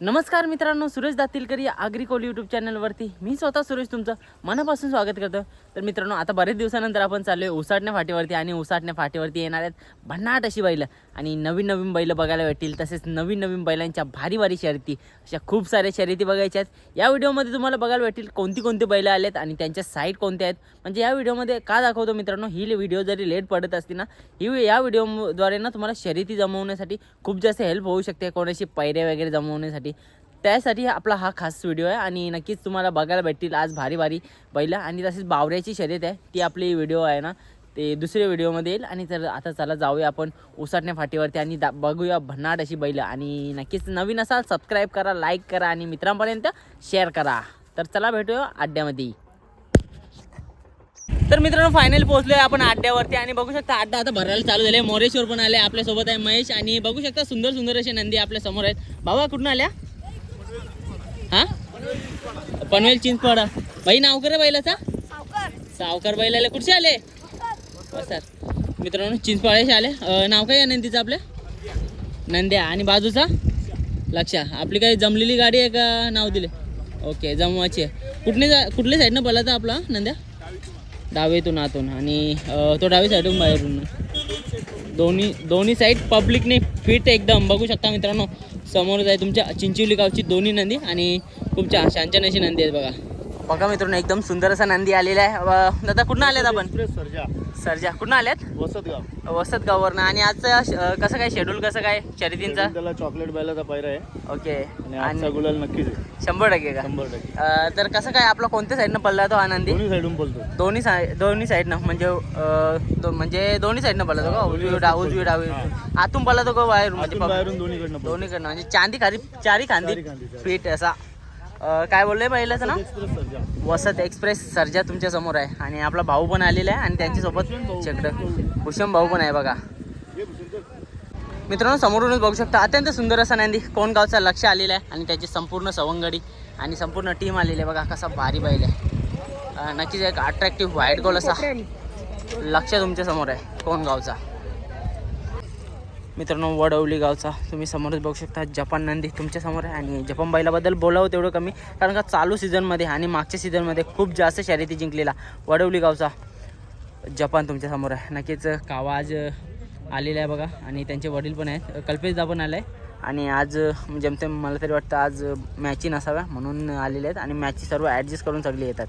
नमस्कार मित्रांनो सुरेश दातीलकर या आग्रिकोल यूट्यूब चॅनलवरती मी स्वतः सुरेश तुमचं मनापासून स्वागत करतो. तर मित्रांनो आता बरेच दिवसानंतर आपण चाललो आहे उसाटण्या फाटीवरती आणि उसाटण्या फाटीवरती येणार आहेत भन्नाट अशी बैलं. आणि नवीन नवीन बैलं बघायला भेटतील तसेच नवीन नवीन बैलांच्या भारी भारी शर्यती अशा खूप साऱ्या शर्यती बघायच्या आहेत. या व्हिडिओमध्ये तुम्हाला बघायला भेटतील कोणती कोणती बैलं आलेत आणि त्यांच्या साईट कोणत्या आहेत. म्हणजे या व्हिडिओमध्ये का दाखवतो मित्रांनो ही व्हिडिओ जरी लेट पडत असती ना ही या व्हिडिओद्वारे ना तुम्हाला शर्यती जमवण्यासाठी खूप जास्त हेल्प होऊ शकते कोणाशी पैरे वगैरे जमवण्यासाठी. त्यासाठी आपला हा खास व्हिडिओ आहे आणि नक्कीच तुम्हाला बघायला भेटतील आज भारी भारी बैला. आणि तसेच बावऱ्याची शर्यत आहे ती आपली व्हिडिओ आहे ना. ते दुसऱ्या व्हिडिओमध्ये येईल. आणि तर आता चला जाऊया आपण उसाटण्या फाटीवरती आणि दा बघूया भन्नाट अशी बैलं. आणि नक्कीच नवीन असाल सबस्क्राईब करा लाईक करा आणि मित्रांपर्यंत शेअर करा. तर चला भेटूया अड्ड्यामध्ये. तर मित्रांनो फायनल पोहोचलोय आपण अड्ड्यावरती आणि बघू शकता अड्डा आता भरायला चालू झाले मोरेश्वर पण आले आपल्यासोबत आहे महेश. आणि बघू शकता सुंदर सुंदर असे नंदी आपल्यासमोर आहेत. बाबा कुठून आल्या? हा? पनवेल चिंचपाडा. बाई नाव करे बैलाचा. सावकार बैलाला कुठचे आले? हो सर मित्रांनो चिंचपाड्याचे आले नाव काय आहे नंदीचं आपल्या नंद्या. आणि बाजूचा? लक्षा. आपली काही जमलेली गाडी आहे का? नाव दिले. ओके जमवाची आहे. कुठली जा कुठल्या साईडनं बोलायचा आपला नंद्या? डावेतून आतून. आणि तो डावी साईडून बाहेरून. दोन्ही दोन्ही साईड पब्लिकने फिट एकदम. बघू शकता मित्रांनो समोरच आहे तुमच्या चिंचिवली गावची दोन्ही नंदी आणि खूप छान छान नंदी आहेत बघा. बघा मित्रांनो एकदम सुंदर असा नंदी आलेला आहे. दादा कुठून आल्यात आपण? सर्जा. सरजा. कुठून आल्यात वसतगाव. वसत गाववरनं आणि अं, कसं काय शेड्यूल कसं काय शर्यतींचा त्याला चॉकलेट बैलाचा पायरा आहे. ओके. आणि गुलाल नक्कीच शंभर टक्के का? शंभर टक्के. तर कसं काय आपला कोणत्या साईडनं पडला तो आनंदी दोन्ही साईडून बोलतो दोन्ही साईड दोन्ही साईडनं म्हणजे म्हणजे दोन्ही साईडनं पडला तो का? उजवी डा उजवी डावी आतून पडला तो का बाहेरून? म्हणजे दोन्हीकडनं दोन्हीकडनं. म्हणजे चांदी खाली चारी खांदी. फिट असा. काय बोलले पहिल्याचं सर्जा वसत एक्सप्रेस सर्जा तुमच्यासमोर आहे. आणि आपला भाऊ पण आलेला आहे आणि त्यांच्यासोबत चक्र भूषण भाऊ पण आहे बघा. मित्रांनो समोरूनच बघू शकता. अत्यंत सुंदर असा नंदी. कोण गावचा लक्ष आलेला आहे आणि त्याची संपूर्ण सवंगडी आणि संपूर्ण टीम आलेली आहे. बघा कसा भारी बैल आहे. नक्कीच एक अट्रॅक्टिव्ह व्हाईट गोल असा. लक्ष तुमच्यासमोर आहे. कोण गावचा? मित्रांनो वडवली गावचा तुम्ही समोरच बघू शकता जपान नंदी तुमच्यासमोर आहे. आणि जपान बैलाबद्दल बोलावं तेवढं कमी कारण का चालू सीझनमध्ये आणि मागच्या सीझनमध्ये खूप जास्त शर्यती जिंकलेला वडवली गावचा जपान तुमच्यासमोर आहे. नक्कीच कावा आज आलेला आहे बघा. आणि त्यांचे वडील पण आहेत. कल्पेशदा पण आला आहे आणि आज जेमतेम मला तरी वाटतं आज मॅची नसाव्या म्हणून आलेले आहेत. आणि मॅची सर्व ॲडजस्ट करून सगळी येतात.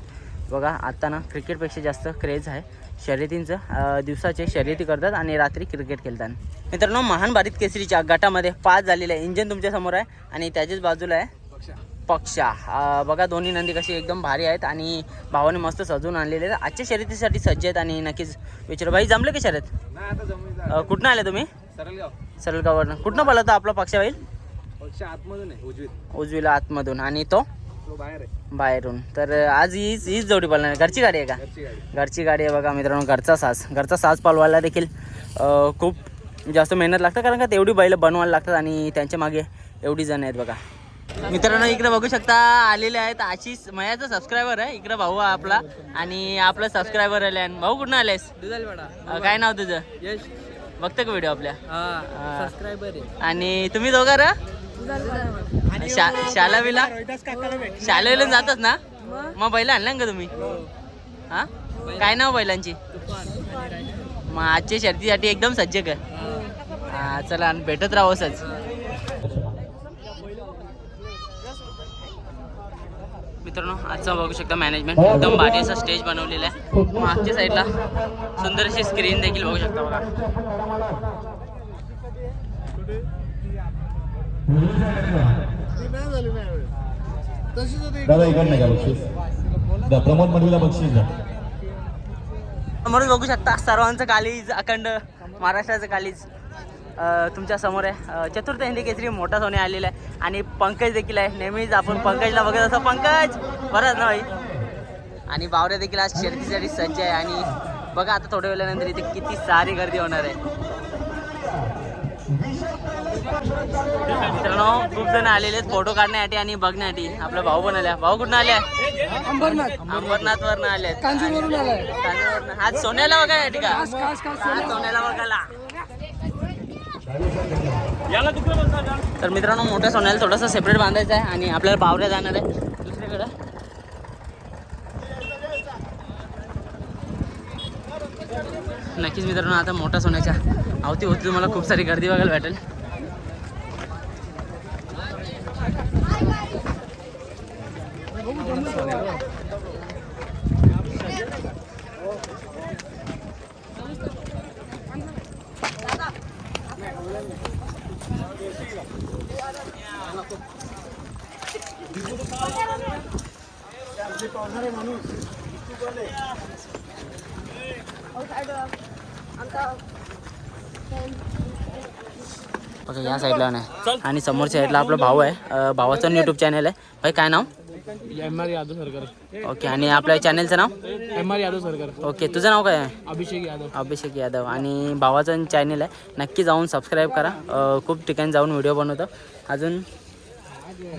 बघा आता ना क्रिकेटपेक्षा जास्त क्रेज आहे. शर्यतींचं दिवसाचे शर्यती करतात आणि रात्री क्रिकेट खेळतात. मित्रांनो महान भारत केसरीच्या गटामध्ये पाच झालेले आहे. इंजन तुमच्यासमोर आहे आणि त्याच्याच बाजूला आहे पक्षा. बघा दोन्ही नंदी कशी एकदम भारी आहेत आणि भावाने मस्त सजवून आणलेले आहेत. आजच्या शर्यतीसाठी सज्ज आहेत आणि नक्कीच विचार. भाई जमले की शर्यत? कुठनं आले तुम्ही? सरलगाववरनं. कुठनं बोलवतो आपला पक्षा होईल आतमधून उजवीला आतमधून. आणि तो? तो बाहेर आहे. बाहेरून. तर आज हीच हीच जोडी पळणार आहे. घरची गाडी आहे का? घरची गाडी. आहे बघा मित्रांनो घरचा साज. घरचा साज पालवायला देखील खूप जास्त मेहनत लागतं कारण का तेवढी बैलं बनवायला लागतात आणि त्यांच्या मागे एवढी जण आहेत बघा. मित्रांनो इकडे बघू शकता आलेले आहेत आशिष मयाचा सबस्क्रायबर आहे. इकडे भाऊ आहे आपला आणि आपला सबस्क्रायबर आले आणि भाऊ कुठून आलेस काय नाव तुझं? यश. बघतं का व्हिडिओ आपल्या. सबस्क्रायबर आहे. आणि तुम्ही दोघं र? शा शाला बिला शालेला जातात ना? मग? बैल आणल्या का तुम्ही? हा. काय नाव बैलांची? मग आजच्या शर्तीसाठी एकदम सज्ज का हा. चला आणि भेटत राहू असंच. मित्रांनो आजचं बघू शकता मॅनेजमेंट एकदम भारी असा स्टेज बनवलेला आहे. मागच्या साईडला सुंदर अशी स्क्रीन देखील बघू शकता बघा. दादा का बक्षीस? द्या प्रमोद मंडळीला बक्षीस द्या. समोर बघू शकता सर्वांचं कालीज अखंड महाराष्ट्राचं कालीज तुमच्यासमोर आहे. चतुर्थ हिंदी केसरी मोठा सोने आलेला आहे. आणि पंकज देखील आहे. नेहमीच आपण पंकजला बघत असतो. पंकज बरंच ना भाई आणि बावऱ्या देखील आज शर्यतीसाठी सज्ज आहे. आणि बघा आता थोड्या वेळानंतर इथे किती सारी गर्दी होणार आहे. मित्रांनो खूप जण आलेले आहेत फोटो काढण्यासाठी आणि बघण्यासाठी. आपला भाऊ पण आल्या. भाऊ कुठून आल्या? अंबरनाथ. अंबरनाथ वरनं आले आलाय. कांजूरवरनं. आज सोन्याला बघायला का सोन्याला. बघायला. तर मित्रांनो मोठ्या सोन्याला थोडंसं सेपरेट बांधायचं आहे आणि आपल्याला बावऱ्या जाणार आहे. दुसरीकडं. नक्कीच मित्रांनो आता मोठ्या सोन्याच्या अवती होती. तुम्हाला खूप सारी गर्दी बघायला भेटेल. या साईडला नाही आणि समोरच्या साईडला आपला भाऊ आहे. भावाचं यूट्यूब चॅनल आहे. भाई काय नाव? एम आर यादव सरकार. ओके आणि आपल्या चॅनलचं नाव? एम आर यादव सरकार. ओके तुझं नाव काय आहे? अभिषेक यादव. अभिषेक यादव. आणि भावाचं चॅनल आहे. नक्की जाऊन सबस्क्राईब करा. खूप ठिकाणी जाऊन व्हिडिओ बनवतो. अजून?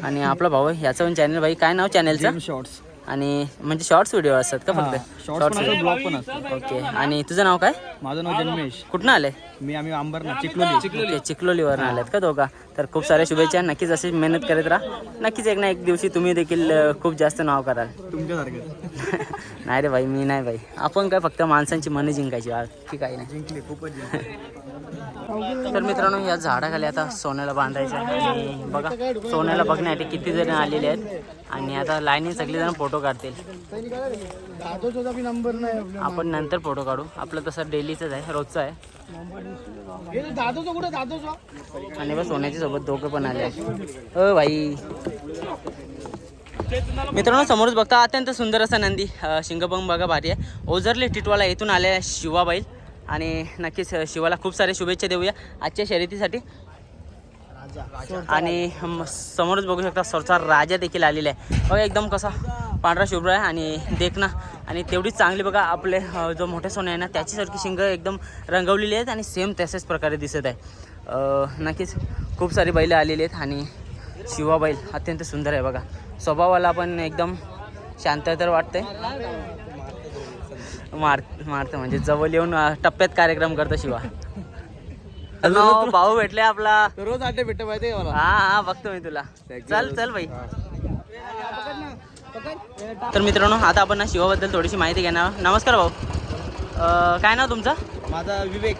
आणि आपला भाऊ आहे. याचं पण चॅनल भाई काय नाव चॅनलचं शॉर्ट्स आणि म्हणजे शॉर्ट्स व्हिडिओ असतात का फक्त? शॉर्ट्स पण ब्लॉग पण असतो ओके आणि तुझं नाव काय? माझं नाव जन्मेश. कुठनं आले मी आम्ही अंबरनाथ चिखलोली. ओके चिखलोलीवर आल्यात का दोघा? तर खूप साऱ्या शुभेच्छा. नक्कीच अशी मेहनत करत राहा. नक्कीच एक ना एक दिवशी तुम्ही देखील खूप जास्त नाव कराल. तुमच्यासारखे नाही रे भाई मी नाही भाई. आपण काय फक्त माणसांची मनं जिंकायची. बाकी काही नाही. जिंकले खूपच तर मित्रांनो या झाडाखाली आता सोन्याला बांधायचं आहे. आणि बघा सोन्याला बघण्यासाठी किती जण आलेले आहेत. आणि आता लाईनी सगळेजण फोटो काढतील. आपण नंतर फोटो काढू. आपलं तसं डेलीचंच आहे रोजचं आहे. आणि बस सोन्याच्या सोबत दोघं पण आले ओ अ भाई मित्रांनो समोरच बघता अत्यंत सुंदर असा नंदी शिंगपंग बघा भारी आहे. ओझरले टिटवाला येथून आले आहे शिवाबाईल आणि नक्कीच शिवाला खूप सारे शुभेच्छा देऊया आजच्या शर्यतीसाठी. आणि समोरच बघू शकता सरचा राजा देखील आलेला आहे. एकदम कसा पांढरा शुभ्र आहे. आणि देखना आणि तेवढीच चांगली बघा आपले जो मोठे सोने आहे ना त्याच्यासारखी शिंग एकदम रंगवलेली आहेत आणि सेम तशाच प्रकारे दिसत आहे. नक्कीच खूप सारी बैलं आलेली आहेत आणि शिवा बैल अत्यंत सुंदर आहे बघा. स्वभावाला पण एकदम शांत तर वाटतंय. मार मारतं म्हणजे जवळ येऊन टप्प्यात कार्यक्रम करतो शिवा. नो, भाऊ भेटले आपला. रोज आटे भेटत हा हा बघतो मी तुला. चल चल भाई तर मित्रांनो आता आपण ना शिवाबद्दल थोडीशी माहिती घेणार. नमस्कार भाऊ. काय नाव तुमचं? माझा विवेक.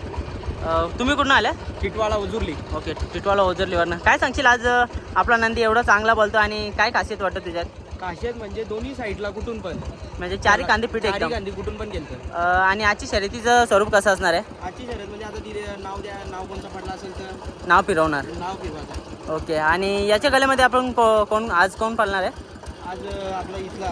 तुम्ही कुठून आल्या किटवाला उजुरली. ओके टिटवाला ओझरलीवरनं काय सांगशील आज आपला नंदी एवढा चांगला बोलतो आणि काय खासियत वाटतं तुझ्यात? काशेत म्हणजे दोन्ही साईडला कुठून पण. म्हणजे चारी कांदी पीठ चारी एकदम. गांधी कुठून पण गेलं आणि आजची शर्यतीचं स्वरूप कसं असणार आहे? आजची शर्यत म्हणजे आता तिथे नाव द्या नाव कोणतं पडलं असेल तर. नाव फिरवणार. नाव फिरवायचं ओके आणि याच्या गल्यामध्ये आपण कोण आज कोण पाळणार आहे? आज आपला इथला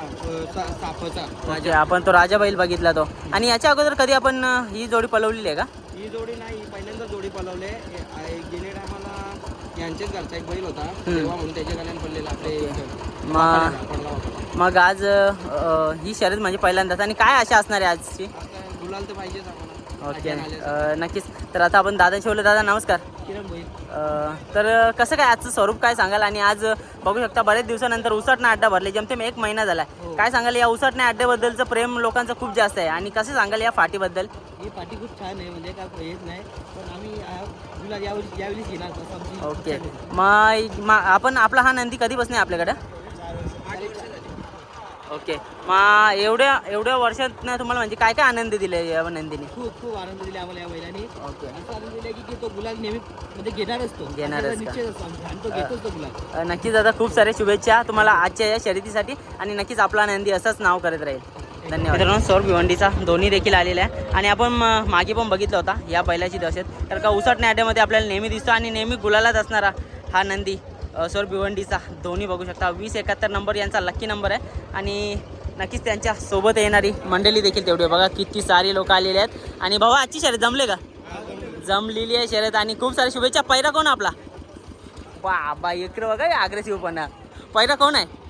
सा- सापचा. राजा आपण तो राजा बैल बघितला तो. आणि याच्या अगोदर कधी आपण अं, ही जोडी पलवलेली आहे का? ही जोडी नाही पहिल्यांदा जोडी आ- गेल्या टायमाला यांचेच घरचा एक बैल होता. तेव्हा म्हणून त्याच्या गाण्यात पडलेला आपले मग पडला होता. मग आज अ, ही शर्यत म्हणजे पहिल्यांदाच. आणि काय आशा असणार आहे आजची? आता गुलाल तर पाहिजेच आम्हाला. ओके. नक्कीच. तर आता आपण दादा शिवले दादा नमस्कार. बैल तर कसं काय आजचं स्वरूप काय सांगाल? आणि आज बघू शकता बरेच दिवसानंतर उसाटणा अड्डा भरले. जेमतेम एक महिना झाला काय सांगाल या उसाटण्या अड्ड्याबद्दलचं प्रेम लोकांचं खूप जास्त आहे. आणि कसं सांगाल या फाटीबद्दल? ही पाठी खूप छान आहे म्हणजे काय येत नाही. पण आम्ही यावेळी यावेळीच घेणार ओके. मग आपण आपला हा नंदी कधी बसणे आपल्याकडे? ओके. मग एवढ्या एवढ्या वर्षात ना तुम्हाला म्हणजे काय काय आनंद दिले या नंदीने? खूप खूप आनंद दिला आम्हाला या ओके. असं आनंद दिला की की तो गुलाल नेहमी म्हणजे घेणारच तो घेणारच असा का? निश्चय असतो आमचा. आणि तो घेतोच तो गुलाल. अ, नक्कीच दादा खूप साऱ्या शुभेच्छा तुम्हाला आजच्या या शर्यतीसाठी आणि नक्कीच आपला नंदी असंच नाव करत राहील. धन्यवाद. मित्रांनो सौर भिवंडीचा दोन्ही देखील आलेला आहे. आणि आपण म, मागे पण बघितलं होता या बैलाची दहशत. तर का उसाटण्या अड्ड्यामध्ये आपल्याला नेहमी दिसतो आणि नेहमी गुलालात असणारा हा नंदी. सौर भिवंडीचा दोन्ही बघू शकता. वीस एकाहत्तर नंबर यांचा लक्की नंबर आहे. आणि नक्कीच त्यांच्यासोबत येणारी मंडळी देखील तेवढी आहे. बघा किती सारे लोक आलेले आहेत. आणि भाऊ आजची शर्यत जमले का? जमलेली आहे शर्यत. आणि खूप साऱ्या शुभेच्छा. पैरा कोण आपला? बाबा इकडे बघा अग्रेसिव्हपणा पहिला कोण आहे?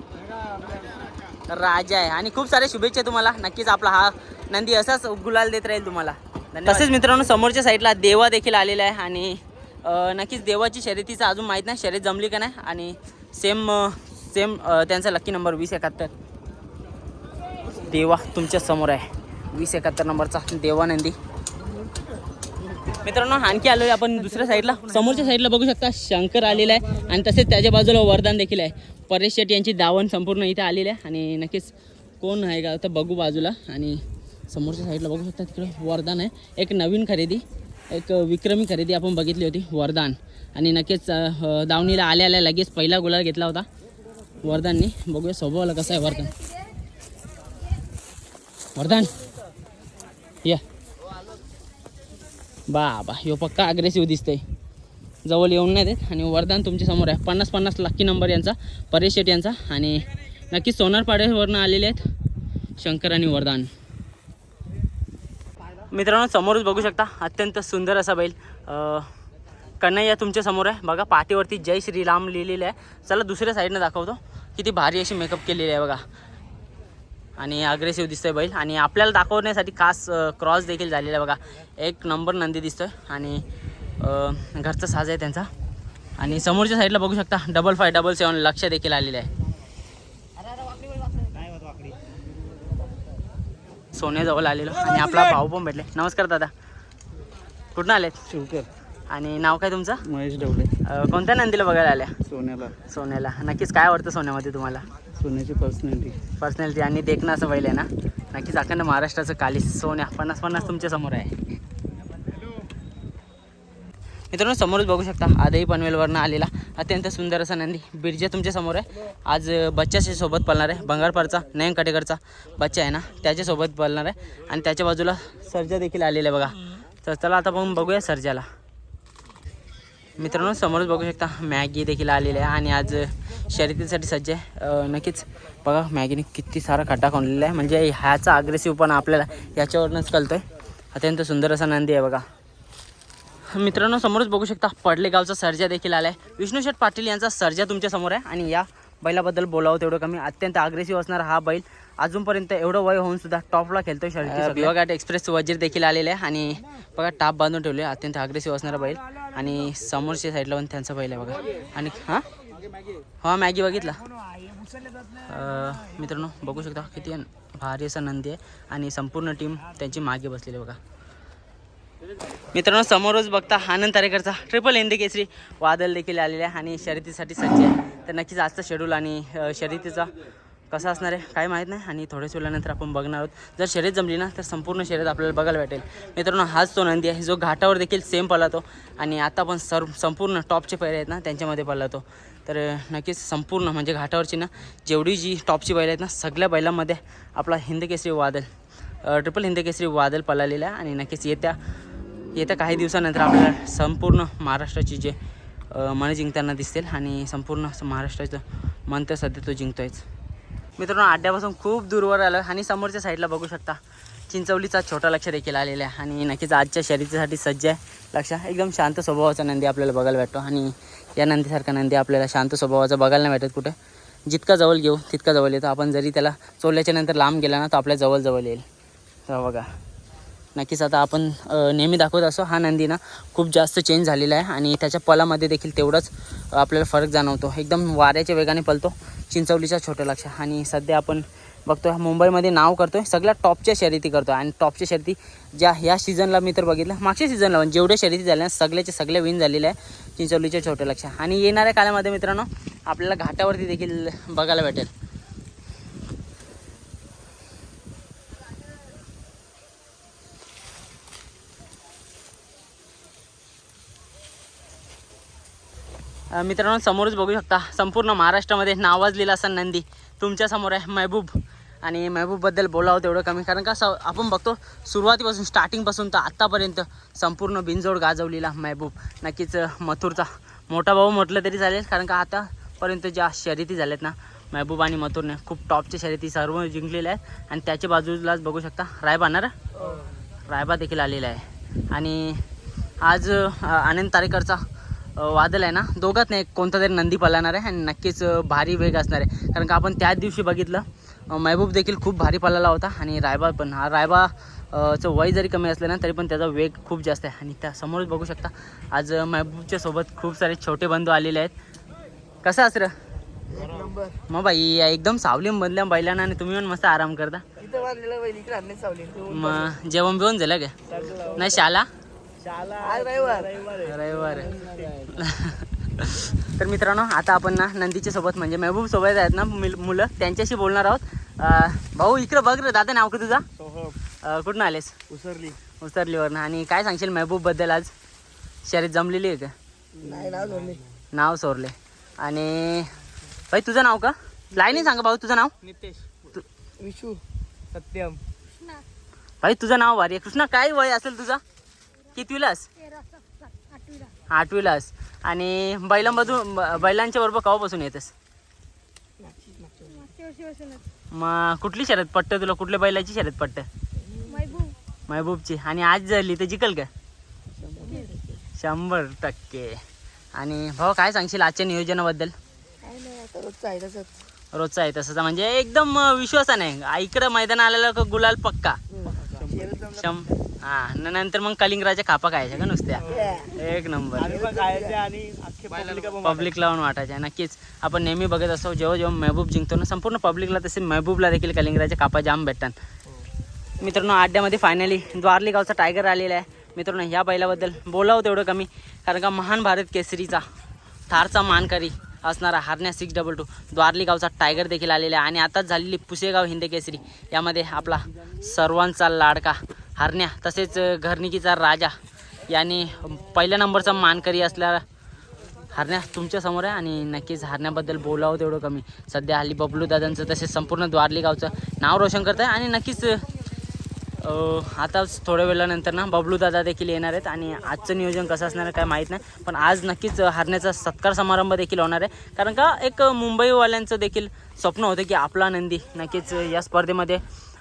राजा आहे. आणि खूप साऱ्या शुभेच्छा तुम्हाला. नक्कीच आपला हा नंदी असाच गुलाल देत राहील तुम्हाला. तसेच मित्रांनो समोरच्या साईडला देवा देखील आलेला आहे. आणि नक्कीच देवाची शर्यतीचं अजून माहीत नाही. शर्यत जमली का नाही? आणि सेम सेम त्यांचा लक्की नंबर वीस एकाहत्तर. देवा तुमच्यासमोर आहे. वीस एकाहत्तर नंबरचा देवा नंदी मित्रांनो आणखी आलोय आपण दुसऱ्या साईडला समोरच्या साईडला बघू शकता शंकर आलेला आहे. आणि तसेच त्याच्या बाजूला वरदान देखील आहे. परेश शेट यांची दावण संपूर्ण इथे आलेली आहे. आणि नक्कीच कोण आहे का? तर बघू बाजूला. आणि समोरच्या साईडला बघू शकता तिकडं वरदान आहे. एक नवीन खरेदी. एक विक्रमी खरेदी आपण बघितली होती वरदान. आणि नक्कीच दावणीला आल्या आल्या लगेच पहिला गुलाल घेतला होता. वरदाननी. बघूया स्वभावाला कसं आहे वरदान. वरदान. या. बाबा यो पक्का अग्रेसिव्ह दिसतंय. जवळ येऊन नाही देत. आणि वरदान तुमच्यासमोर आहे. पन्नास पन्नास लक्की नंबर यांचा परेश शेट यांचा. आणि नक्कीच सोनारपाड्यावरनं आलेले आहेत शंकर आणि वरदान. मित्रांनो समोरच बघू शकता अत्यंत सुंदर असा बैल. कन्हैया तुमच्यासमोर आहे. बघा पाठीवरती जय श्रीराम लिहिलेलं आहे. चला दुसऱ्या साईडनं दाखवतो. किती भारी अशी मेकअप केलेली आहे बघा. आणि अग्रेसिव्ह दिसतोय बैल. आणि आपल्याला दाखवण्यासाठी खास क्रॉस देखील झालेला आहे बघा. एक नंबर नंदी दिसतोय. आणि घरचा साज आहे त्यांचा. आणि समोरच्या साईडला बघू शकता डबल फाय डबल सेवन लक्ष देखील आलेलं आहे. सोन्याजवळ आलेलो आणि आपला भाऊ पण भेटले. नमस्कार दादा. कुठून आलेत? शिवकर. आणि नाव काय तुमचं? महेश डवले कोणत्या नंदीला बघायला आल्या? सोन्याला. सोन्याला. नक्कीच काय आवडतं सोन्यामध्ये तुम्हाला? सोन्याची पर्सनॅलिटी पर्सनॅलिटी आणि देखणं असं आहे ना. नक्कीच अखंड महाराष्ट्राचं काली सोन्या. पन्नास पन्नास तुमच्यासमोर आहे. मित्रांनो समोरच बघू शकता आदही पनवेलवरनं आलेला अत्यंत सुंदर असा नंदी. बिरजा तुमच्यासमोर आहे. आज बच्चाच्या सोबत पळणार आहे. बंगारपारचा नयन काटेकरचा बच्चा आहे ना त्याच्यासोबत पळणार आहे. आणि त्याच्या बाजूला सर्जा देखील आलेला आहे बघा. तर चला आता आपण बघूया सर्जाला. मित्रांनो समोरच बघू शकता मॅगी देखील आलेली आहे. आणि आज शर्यतीसाठी सज्ज आहे. नक्कीच बघा मॅगीने किती सारा खड्डा खणलेला आहे. म्हणजे ह्याचा अग्रेसिव्ह पण आपल्याला याच्यावरूनच कळतोय. अत्यंत सुंदर असा नंदी आहे बघा. मित्रांनो समोरच बघू शकता पडले गावचा सर्जा देखील आला आहे विष्णू शेठ पाटील यांचा सर्जा तुमच्यासमोर आहे आणि या बैलाबद्दल बोलावं तेवढं कमी. अत्यंत अग्रेसिव्ह असणारा हा बैल अजूनपर्यंत एवढं वय होऊन सुद्धा टॉपला खेळतोय शर्यती भिवाघाट एक्सप्रेस वजीर देखील आलेले आहे आणि बघा टाप बांधून ठेवले अत्यंत अग्रेसिव्ह असणारा बैल. आणि समोरच्या साईडला पण त्यांचा बैल आहे बघा. आणि हां? हा मॅगी बघितला? मित्रांनो बघू शकता किती भारी असा नंदी आहे. आणि संपूर्ण टीम त्यांची मागे बसलेली बघा. मित्रांनो समोरच बघता आनंद तारेकरचा. ट्रिपल हिंदी केसरी. वादळ देखील आलेले आहे आणि शर्यतीसाठी सज्ज आहे. तर नक्कीच आजचा शेड्यूल आणि शर्यतीचा कसा असणार आहे काय माहीत नाही. आणि थोड्याच वेळानंतर आपण बघणार आहोत. जर शर्यत जमली ना तर संपूर्ण शर्यत आपल्याला बघायला भेटेल. मित्रांनो हाच तो नंदी आहे. जो घाटावर देखील सेम पळतो. आणि आता पण सर्व संपूर्ण टॉपचे पैरे आहेत ना त्यांच्यामध्ये पळतो. तर नक्कीच संपूर्ण म्हणजे घाटावरची ना जेवढी जी टॉपची बैल आहेत ना सगळ्या बैलांमध्ये आपला हिंद केसरी वादळ ट्रिपल हिंद केसरी वादळ पळालेला आहे. आणि नक्कीच येत्या येत्या काही दिवसानंतर आपल्याला संपूर्ण महाराष्ट्राची जे मन जिंकताना दिसतील आणि संपूर्ण महाराष्ट्राचं मन तर सध्या तो जिंकतोयच. मित्रांनो आड्ड्यापासून खूप दूरवर आलं आणि समोरच्या साईडला बघू शकता चिंचवलीचा छोटा लक्ष देखील आलेला आहे आणि नक्कीच आजच्या शर्यतीसाठी सज्ज आहे. लक्ष एकदम शांत स्वभावाचा नंदी आपल्याला बघायला भेटतो आणि या नंदीसारखा नंदी आपल्याला शांत स्वभावाचा बघायला नाही भेटत कुठे. जितका जवळ घेऊ तितका जवळ येतो. आपण जरी त्याला चोरल्याच्या नंतर लांब गेला ना तो आपल्या जवळ जवळ येईल. तर बघा. नक्कीच आता आपण नेहमी दाखवत असो हा नंदी ना खूप जास्त चेंज झालेला आहे आणि त्याच्या पलामध्ये देखील तेवढाच आपल्याला फरक जाणवतो. एकदम वाऱ्याच्या वेगाने पलतो चिंचवलीच्या छोटं लक्ष आणि सध्या आपण बघतो मुंबईमध्ये नाव करतो आहे सगळ्या टॉपच्या शर्यती करतो आणि टॉपच्या शर्यती ज्या ह्या सीझनला मी तर बघितलं मागच्या सीझनला पण जेवढ्या शर्यती झाल्या सगळ्याचे सगळे विन झालेले आहे चिंचवलीच्या छोट्या लक्ष आणि येणाऱ्या काळामध्ये मित्रांनो आपल्याला घाटावरती देखील बघायला भेटेल. मित्रांनो समोरच बघू शकता संपूर्ण महाराष्ट्रामध्ये नावाजलेला असा नंदी तुमच्यासमोर आहे महबूब. आणि महबूबबद्दल बोलावं तेवढं कमी कारण का स आपण बघतो सुरुवातीपासून स्टार्टिंगपासून तर आत्तापर्यंत संपूर्ण बिनजोड गाजवलेला महबूब. नक्कीच मथुरचा मोठा भाऊ म्हटलं तरी चालेल कारण का आतापर्यंत ज्या शर्यती झाल्यात ना महबूब आणि मथुरने खूप टॉपच्या शर्यती सर्व जिंकलेल्या आहेत. आणि त्याच्या बाजूलाच बघू शकता रायबा ना रे? रायबा देखील आलेला आहे. आणि आज आनंद तारेकरचा अ, वादळ आहे ना दोघात नाही कोणता तरी नंदी पळणार आहे आणि नक्कीच भारी वेग असणार आहे. कारण का आपण त्याच दिवशी बघितलं महबूब देखील खूप भारी पळाला होता आणि रायबा पण. हा रायबा चं वय जरी कमी असलं ना तरी पण त्याचा वेग खूप जास्त आहे. आणि त्या समोरच बघू शकता आज महबूबच्या सोबत खूप सारे छोटे बंधू आलेले आहेत. कसं असं मग बाई एकदम सावलीम बदल्या बैलांना आणि तुम्ही पण मस्त आराम करता. सावली मग जेवण बिवून झालं का? नाही शाला? रविवार. तर मित्रांनो आता आपण ना नंदीच्या सोबत म्हणजे महबूब सोबत आहेत ना मिल- मुलं त्यांच्याशी बोलणार आहोत. भाऊ इकडं बघ रे दादा नाव का तुझा? अं, कुठून आलेस? उसरली. उतरलीवरनं आणि काय सांगशील महबूबबद्दल आज? शर्यत जमलेली आहे का? नाव सोरले. आणि भाई तुझं नाव का? लाईनी सांगा भाऊ तुझं नाव? नितेश. विशू. सत्यम. भाई तुझं नाव भारी आहे. कृष्णा काय वय असेल तुझा? कितवीलास? आठवीलास. आणि बैलांमधून बैलांच्या बरोबर केव्हापासून येतेस? मग कुठली शर्यत पट्ट तुला? कुठल्या बैलाची शर्यत पट्ट महबूबची. आणि आज झाली तर जिकल का? शंभर टक्के. आणि भाऊ काय सांगशील आजच्या नियोजनाबद्दल? रोजचा आहे तसंच. म्हणजे एकदम विश्वासाने आहे. आ, इकडं मैदान आलेलं का गुलाल पक्का? शं हा न- नंतर मग कलिंगराच्या खापा खायच्या का नुसत्या? एक नंबर. आणि अख्खे public पण पब्लिक लावून वाटायच्या नक्कीच आपण नेहमी बघत असतो जेव्हा जेव्हा महबूब जिंकतो ना संपूर्ण पब्लिकला तसे महबूबला देखील कलिंगराच्या कापा जाम भेटतात. मित्रांनो आड्यामध्ये फायनली द्वारली गावचा टायगर आलेला आहे. मित्रांनो ह्या बैलाबद्दल बोलावं तेवढं कमी कारण का महान भारत केसरीचा थारचा मानकरी असणारा हारण्या सिक्स डबल टू द्वारली गावचा टायगर देखील आलेला आहे. आणि आताच झालेली पुसेगाव हिंद केसरी यामध्ये आपला सर्वांचा लाडका हरण्या तसेच घरनिकीचा राजा याने पहिल्या नंबरचा मानकरी असल्या हरण्या तुमच्यासमोर आहे आणि नक्कीच हरण्याबद्दल बोलावं तेवढं कमी. सध्या हल्ली बबलू दादांचं तसेच संपूर्ण द्वारली गावचं नाव रोशन करत आहे आणि नक्कीच आताच थोड्या वेळानंतर ना बबलू दादा देखील येणार आहेत आणि आजचं नियोजन कसं असणार आहे काय माहीत नाही पण आज नक्कीच हरण्याचा सत्कार समारंभ देखील होणार आहे. कारण का एक मुंबईवाल्यांचं देखील स्वप्न होतं की आपला नंदी नक्कीच या स्पर्धेमध्ये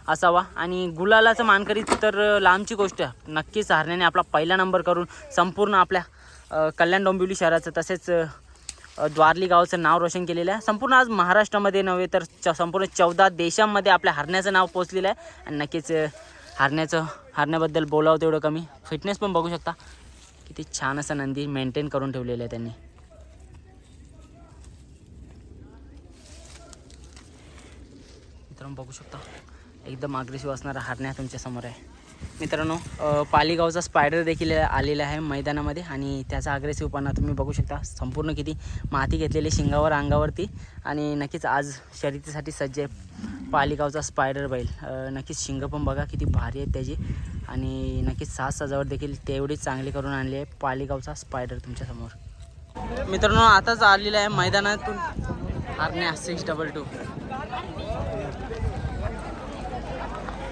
असावा. आणि गुलालाचं मानकरी तर लांबची गोष्ट आहे. नक्कीच हरण्याने आपला पहिला नंबर करून संपूर्ण आपल्या कल्याण डोंबिवली शहराचं तसेच द्वारली गावचं नाव रोशन केलेलं आहे. संपूर्ण आज महाराष्ट्रामध्ये नव्हे तर च संपूर्ण चौदा देशांमध्ये आपल्या हरण्याचं नाव पोचलेलं आहे. आणि नक्कीच हरण्याचं हरण्याबद्दल बोलावं तेवढं कमी. फिटनेस पण बघू शकता. किती छान असं नंदी मेंटेन करून ठेवलेलं आहे त्यांनी. मित्रांनो बघू शकता. एकदम अग्रेसिव्ह असणारा हरण्या तुमच्यासमोर आहे. मित्रांनो पालीगावचा स्पायडर देखील आलेला आहे मैदानामध्ये आणि त्याचा अग्रेसिव्हपणा तुम्ही बघू शकता. संपूर्ण किती माती घेतलेली शिंगावर अंगावरती. आणि नक्कीच आज शर्यतीसाठी सज्ज आहे पालीगावचा स्पायडर बैल. नक्कीच शिंग पण बघा किती भारी आहेत त्याची. आणि नक्कीच साज सजावट देखील तेवढीच चांगली करून आणली आहे पालीगावचा स्पायडर तुमच्यासमोर मित्रांनो आताच आलेला आहे मैदानातून हरण्या सिक्स डबल टू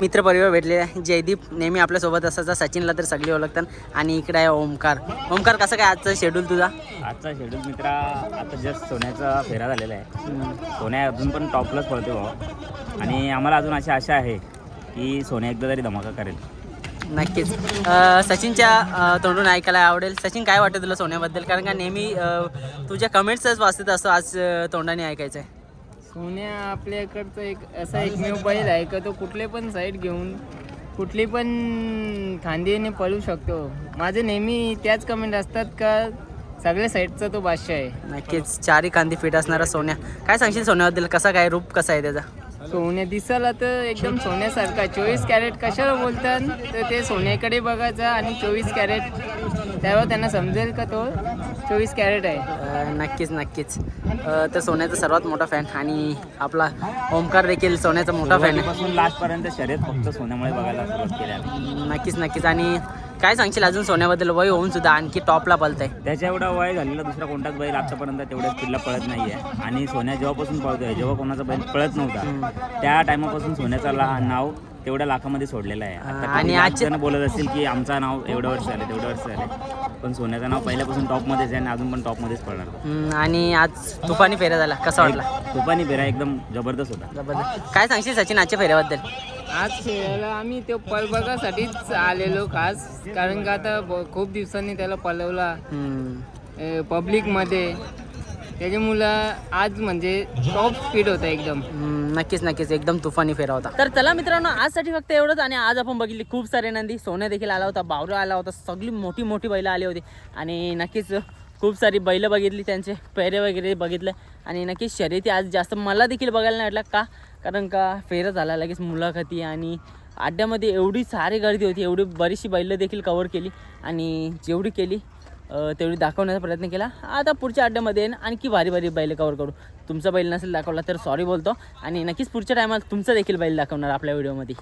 मित्रपरिवार भेटलेले आहे जयदीप नेहमी आपल्यासोबत असायचा सचिनला तर सगळे ओळखतात. आणि इकडे आहे ओमकार. ओमकार कसं काय आजचं शेड्यूल तुझा? आजचा शेड्यूल मित्रा आता जस्ट सोन्याचा फेरा झालेला आहे. सोन्या अजून पण टॉपलाच पळते भाऊ. आणि आम्हाला अजून अशी आशा आहे की सोन्या एकदा तरी धमाका करेल. नक्कीच. सचिनच्या तोंडून ऐकायला आवडेल. सचिन काय वाटतं तुला सोन्याबद्दल? कारण का नेहमी तुझ्या कमेंट्सच वाचत असतो. आज तोंडाने ऐकायचं आहे सोन्या आपल्याकडचं एक असा एकमेव बैल आहे का तो कुठले पण साईड घेऊन कुठली पण खांदीने पळू शकतो. माझे नेहमी त्याच कमेंट असतात का सगळ्या साईडचा तो बादशाह आहे. नक्कीच चारी कांदी फिट असणारा सोन्या. काय सांगशील सोन्याबद्दल? कसा काय रूप कसा आहे त्याचा? सोन्या दिसायला तर एकदम सोन्यासारखा. चोवीस कॅरेट कशाला बोलतात? तर ते सोन्याकडे बघायचं आणि चोवीस कॅरेट त्यावर त्यांना समजेल का तो? चोवीस कॅरेट आहे. नक्कीच नक्कीच. तर सोन्याचा सर्वात मोठा फॅन आणि आपला ओमकार देखील सोन्याचा मोठा फॅन आहे. पासून लास्ट पर्यंत शर्यत फक्त सोन्यामुळे बघायला सुरुवात केली आहे नक्कीच नक्कीच. आणि काय सांगशील अजून सोन्याबद्दल? वय होऊन सुद्धा आणखी टॉपला पलत आहे त्याच्या एवढा वय झालेला दुसरा कोणताच बैल आतापर्यंत तेवढ्या स्पीडला पळत नाही आहे आणि सोन्या जेव्हापासून पळतोय जेव्हा कोणाचा बैल पळत नव्हता त्या टायमापासून सोन्याचा ला नाव तेवढ्या लाखामध्ये सोडलेलं आहे. आता आणि कधी आजचे- जण बोलत असतील की आमचं नाव एवढं वर्ष झालं तेवढं वर्ष झाले पण सोन्याचं नाव पहिल्यापासून टॉपमध्येच आहे आणि अजून पण टॉपमध्येच हम्म, आणि आज तुफानी फेऱ्या झाला. कसा वाटला? तुपानी बेरा एकदम जबरदस्त होता. जबरदस्त. काय सांगशील सचिन आजच्या फेऱ्याबद्दल? आज खेळायला आम्ही तो पल बघासाठीच आलेलो खास कारण का आता ब- खूप दिवसांनी त्याला पलवला. हम्म, पब्लिकमध्ये त्याच्यामुळं आज म्हणजे टॉप स्पीड होता एकदम. हम्म, नक्कीच नक्कीच. एकदम तुफानी फेरा होता. तर चला मित्रांनो आजसाठी फक्त एवढंच आणि आज आपण बघितली खूप सारे नंदी. सोन्या देखील आला होता बावरा आला होता सगळी मोठी मोठी बैलं आली होती. आणि नक्कीच खूप सारी बैलं बघितली त्यांचे पेरे वगैरे बघितले. आणि नक्कीच शर्यती आज जास्त मला देखील बघायला नाही वाटलं. का? कारण का? फेरा झाला लगेच मुलाखती आणि अड्ड्यामध्ये एवढी सारी गर्दी होती एवढी बरीचशी बैलं देखील कवर केली. आणि जेवढी केली तेवढी दाखवण्याचा प्रयत्न केला. आता पुढच्या अड्ड्यामध्ये येईन. आणखी भारी भारी बैल कवर करू. तुमचा बैल नसेल दाखवला तर सॉरी बोलतो. आणि नक्कीच पुढच्या टायमाला तुमचा देखील बैल दाखवणार आपल्या व्हिडिओमध्ये